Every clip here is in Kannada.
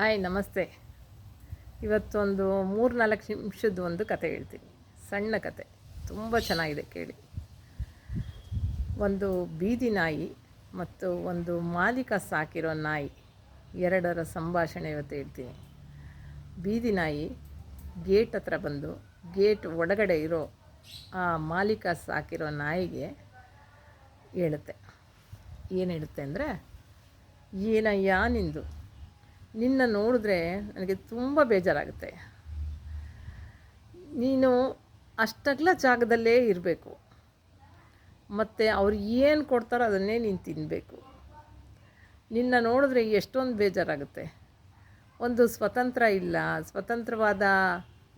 ಹಾಯ್, ನಮಸ್ತೆ. ಇವತ್ತೊಂದು ಮೂರು ನಾಲ್ಕು ನಿಮಿಷದ ಒಂದು ಕತೆ ಹೇಳ್ತೀನಿ. ಸಣ್ಣ ಕತೆ. ತುಂಬ ಚೆನ್ನಾಗಿದೆ ಕೇಳಿ. ಒಂದು ಬೀದಿ ನಾಯಿ ಮತ್ತು ಒಂದು ಮಾಲೀಕ ಸಾಕಿರೋ ನಾಯಿ, ಎರಡರ ಸಂಭಾಷಣೆ ಇವತ್ತು ಹೇಳ್ತೀನಿ. ಬೀದಿ ನಾಯಿ ಗೇಟ್ ಹತ್ರ ಬಂದು, ಗೇಟ್ ಒಳಗಡೆ ಇರೋ ಆ ಮಾಲೀಕ ಸಾಕಿರೋ ನಾಯಿಗೆ ಹೇಳುತ್ತೆ. ಏನು ಹೇಳುತ್ತೆ ಅಂದರೆ ಏನಯ್ಯ ನಿಂದು? ನಿನ್ನ ನೋಡಿದ್ರೆ ನನಗೆ ತುಂಬ ಬೇಜಾರಾಗುತ್ತೆ. ನೀನು ಅಷ್ಟಗ್ಲ ಜಾಗದಲ್ಲೇ ಇರಬೇಕು. ಮತ್ತು ಅವ್ರು ಏನು ಕೊಡ್ತಾರೋ ಅದನ್ನೇ ನೀನು ತಿನ್ನಬೇಕು ನಿನ್ನ ನೋಡಿದ್ರೆ ಎಷ್ಟೊಂದು ಬೇಜಾರಾಗುತ್ತೆ. ಒಂದು ಸ್ವತಂತ್ರ ಇಲ್ಲ, ಸ್ವತಂತ್ರವಾದ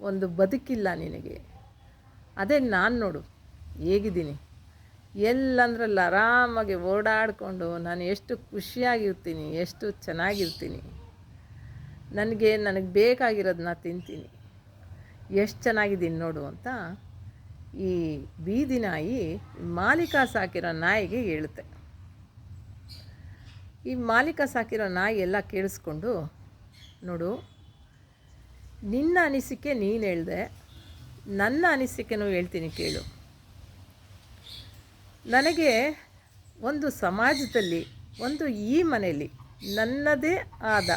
ಒಂದು ಬದುಕಿಲ್ಲ ನಿನಗೆ. ಅದೇ ನಾನು ನೋಡು, ಹೇಗಿದ್ದೀನಿ? ಎಲ್ಲಂದ್ರಲ್ಲಿ ಆರಾಮಾಗಿ ಓಡಾಡಿಕೊಂಡು ನಾನು ಎಷ್ಟು ಖುಷಿಯಾಗಿರ್ತೀನಿ, ಎಷ್ಟು ಚೆನ್ನಾಗಿರ್ತೀನಿ. ನನಗೆ ನನಗೆ ಬೇಕಾಗಿರೋದನ್ನ ತಿಂತೀನಿ. ಎಷ್ಟು ಚೆನ್ನಾಗಿದ್ದೀನಿ ನೋಡು ಅಂತ ಈ ಬೀದಿ ನಾಯಿ ಮಾಲೀಕ ಸಾಕಿರೋ ನಾಯಿಗೆ ಹೇಳುತ್ತೆ. ಈ ಮಾಲೀಕ ಸಾಕಿರೋ ನಾಯಿ ಎಲ್ಲ ಕೇಳಿಸ್ಕೊಂಡು, ನೋಡು, ನಿನ್ನ ಅನಿಸಿಕೆ ನೀನು ಹೇಳಿದೆ, ನನ್ನ ಅನಿಸಿಕೆನೂ ಹೇಳ್ತೀನಿ ಕೇಳು. ನನಗೆ ಒಂದು ಸಮಾಜದಲ್ಲಿ, ಒಂದು ಈ ಮನೆಯಲ್ಲಿ ನನ್ನದೇ ಆದ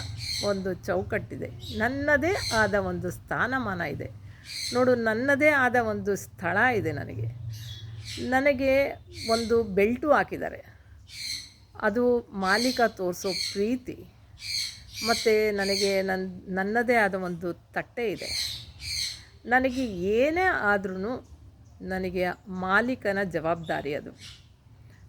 ಒಂದು ಚೌಕಟ್ಟಿದೆ. ನನ್ನದೇ ಆದ ಒಂದು ಸ್ಥಾನಮಾನ ಇದೆ. ನೋಡು, ನನ್ನದೇ ಆದ ಒಂದು ಸ್ಥಳ ಇದೆ ನನಗೆ. ನನಗೆ ಒಂದು ಬೆಲ್ಟು ಹಾಕಿದ್ದಾರೆ. ಅದು ಮಾಲೀಕ ತೋರಿಸೋ ಪ್ರೀತಿ. ಮತ್ತು ನನಗೆ ನನ್ನ ನನ್ನದೇ ಆದ ಒಂದು ತಟ್ಟೆ ಇದೆ. ನನಗೆ ಏನೇ ಆದ್ರೂ ನನಗೆ ಮಾಲೀಕನ ಜವಾಬ್ದಾರಿ ಅದು.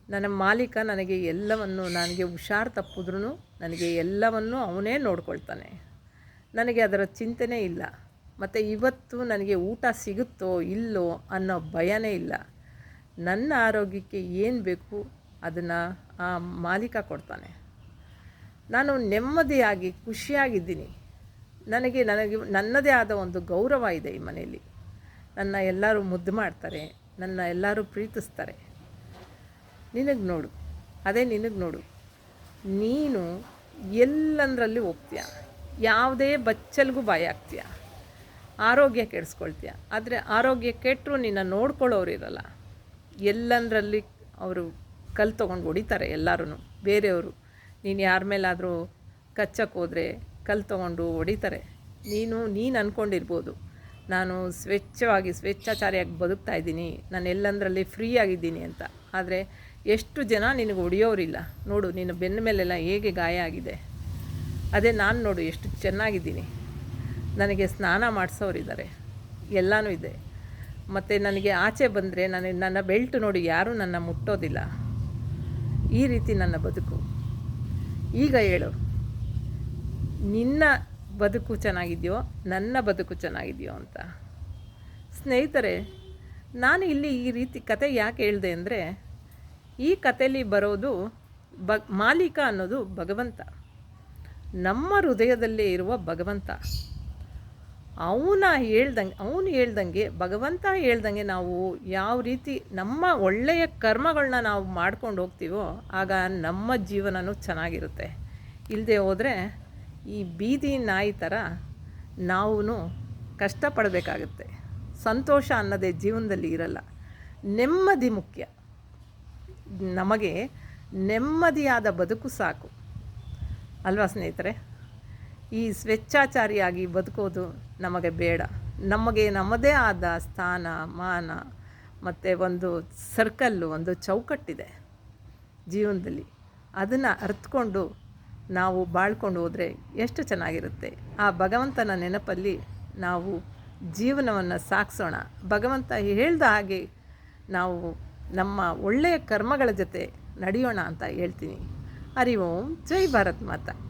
ನನ್ನ ಮಾಲೀಕ ನನಗೆ ಎಲ್ಲವನ್ನು, ನನಗೆ ಹುಷಾರು ತಪ್ಪಿದ್ರೂ ನನಗೆ ಎಲ್ಲವನ್ನು ಅವನೇ ನೋಡ್ಕೊಳ್ತಾನೆ. ನನಗೆ ಅದರ ಚಿಂತೆನೇ ಇಲ್ಲ. ಮತ್ತು ಇವತ್ತು ನನಗೆ ಊಟ ಸಿಗುತ್ತೋ ಇಲ್ಲೋ ಅನ್ನೋ ಭಯನೇ ಇಲ್ಲ. ನನ್ನ ಆರೋಗ್ಯಕ್ಕೆ ಏನು ಬೇಕು ಅದನ್ನು ಆ ಮಾಲೀಕ ಕೊಡ್ತಾನೆ. ನಾನು ನೆಮ್ಮದಿಯಾಗಿ ಖುಷಿಯಾಗಿದ್ದೀನಿ. ನನಗೆ ನನಗೆ ನನ್ನದೇ ಆದ ಒಂದು ಗೌರವ ಇದೆ ಈ ಮನೆಯಲ್ಲಿ. ನನ್ನ ಎಲ್ಲರೂ ಮುದ್ದು ಮಾಡ್ತಾರೆ, ನನ್ನ ಎಲ್ಲರೂ ಪ್ರೀತಿಸ್ತಾರೆ. ನಿನಗೆ ನೋಡು. ಅದೇ ನಿನಗೆ ನೋಡು. ನೀನು ಎಲ್ಲಂದ್ರಲ್ಲಿ ಹೋಗ್ತೀಯ ಯಾವುದೇ ಬಚ್ಚಲ್ಗೂ ಬಾಯಿ ಆಗ್ತೀಯ ಆರೋಗ್ಯ ಕೆಡಿಸ್ಕೊಳ್ತೀಯ? ಆದರೆ ಆರೋಗ್ಯ ಕೆಟ್ಟರು ನಿನ್ನ ನೋಡ್ಕೊಳ್ಳೋರು ಇರಲ್ಲ. ಎಲ್ಲಂದ್ರಲ್ಲಿ ಅವರು ಕಲ್ ತೊಗೊಂಡು ಹೊಡಿತಾರೆ ಎಲ್ಲರೂ ಬೇರೆಯವರು, ನೀನು ಯಾರ ಮೇಲಾದರೂ ಕಚ್ಚಕ್ಕೆ ಹೋದರೆ ಕಲ್ ತೊಗೊಂಡು ಹೊಡಿತಾರೆ. ನೀನು ನೀನು ಅಂದ್ಕೊಂಡಿರ್ಬೋದು ನಾನು ಸ್ವೇಚ್ಛವಾಗಿ, ಸ್ವೇಚ್ಛಾಚಾರಿಯಾಗಿ ಬದುಕ್ತಾ ಇದ್ದೀನಿ. ನಾನು ಎಲ್ಲಂದ್ರಲ್ಲಿ ಫ್ರೀ ಆಗಿದ್ದೀನಿ ಅಂತ. ಆದರೆ ಎಷ್ಟು ಜನ ನಿನಗೆ ಹೊಡೆಯೋರಿಲ್ಲ ನೋಡು, ನಿನ್ನ ಬೆನ್ನ ಮೇಲೆಲ್ಲ ಹೇಗೆ ಗಾಯ ಆಗಿದೆ. ಅದೇ ನಾನು ನೋಡು, ಎಷ್ಟು ಚೆನ್ನಾಗಿದ್ದೀನಿ. ನನಗೆ ಸ್ನಾನ ಮಾಡಿಸೋರಿದ್ದಾರೆ. ಎಲ್ಲನೂ ಇದೆ. ಮತ್ತು ನನಗೆ ಆಚೆ ಬಂದರೆ ನನಗೆ ನನ್ನ ಬೆಲ್ಟ್ ನೋಡಿ ಯಾರೂ ನನ್ನ ಮುಟ್ಟೋದಿಲ್ಲ. ಈ ರೀತಿ ನನ್ನ ಬದುಕು. ಈಗ ಹೇಳು, ನಿನ್ನ ಬದುಕು ಚೆನ್ನಾಗಿದೆಯೋ, ನನ್ನ ಬದುಕು ಚೆನ್ನಾಗಿದೆಯೋ ಅಂತ. ಸ್ನೇಹಿತರೆ, ನಾನು ಇಲ್ಲಿ ಈ ರೀತಿ ಕತೆ ಯಾಕೆ ಹೇಳಿದೆ ಅಂದರೆ ಈ ಕಥೆಯಲ್ಲಿ ಬರೋದು ಬ ಮಾಲೀಕ ಅನ್ನೋದು ಭಗವಂತ. ನಮ್ಮ ಹೃದಯದಲ್ಲೇ ಇರುವ ಭಗವಂತ. ಅವನ ಹೇಳ್ದಂಗೆ, ಅವನು ಹೇಳ್ದಂಗೆ, ಭಗವಂತ ಹೇಳ್ದಂಗೆ ನಾವು ಯಾವ ರೀತಿ ನಮ್ಮ ಒಳ್ಳೆಯ ಕರ್ಮಗಳನ್ನ ನಾವು ಮಾಡ್ಕೊಂಡು ಹೋಗ್ತೀವೋ ಆಗ ನಮ್ಮ ಜೀವನವೂ ಚೆನ್ನಾಗಿರುತ್ತೆ. ಇಲ್ಲದೆ ಹೋದರೆ ಈ ಬೀದಿ ನಾಯಿ ಥರ ನಾವು ಕಷ್ಟಪಡಬೇಕಾಗುತ್ತೆ. ಸಂತೋಷ ಅನ್ನೋದೇ ಜೀವನದಲ್ಲಿ ಇರಲ್ಲ. ನೆಮ್ಮದಿ ಮುಖ್ಯ. ನಮಗೆ ನೆಮ್ಮದಿಯಾದ ಬದುಕು ಸಾಕು. ಅಲ್ವಾ ಸ್ನೇಹಿತರೆ? ಈ ಸ್ವೇಚ್ಛಾಚಾರಿಯಾಗಿ ಬದುಕೋದು ನಮಗೆ ಬೇಡ. ನಮಗೆ ನಮ್ಮದೇ ಆದ ಸ್ಥಾನ, ಮಾನ ಮತ್ತು ಒಂದು ಸರ್ಕಲ್ಲು, ಒಂದು ಚೌಕಟ್ಟಿದೆ ಜೀವನದಲ್ಲಿ. ಅದನ್ನು ಅರ್ಥಕೊಂಡು ನಾವು ಬಾಳ್ಕೊಂಡು ಹೋದರೆ ಎಷ್ಟು ಚೆನ್ನಾಗಿರುತ್ತೆ. ಆ ಭಗವಂತನ ನೆನಪಲ್ಲಿ ನಾವು ಜೀವನವನ್ನು ಸಾಗಿಸೋಣ ಭಗವಂತ ಹೇಳ್ದ ಹಾಗೆ ನಾವು ನಮ್ಮ ಒಳ್ಳೆಯ ಕರ್ಮಗಳ ಜೊತೆ ನಡೆಯೋಣ ಅಂತ ಹೇಳ್ತೀನಿ. ಹರಿ ಓಂ. ಜೈ ಭಾರತ್ ಮಾತಾ.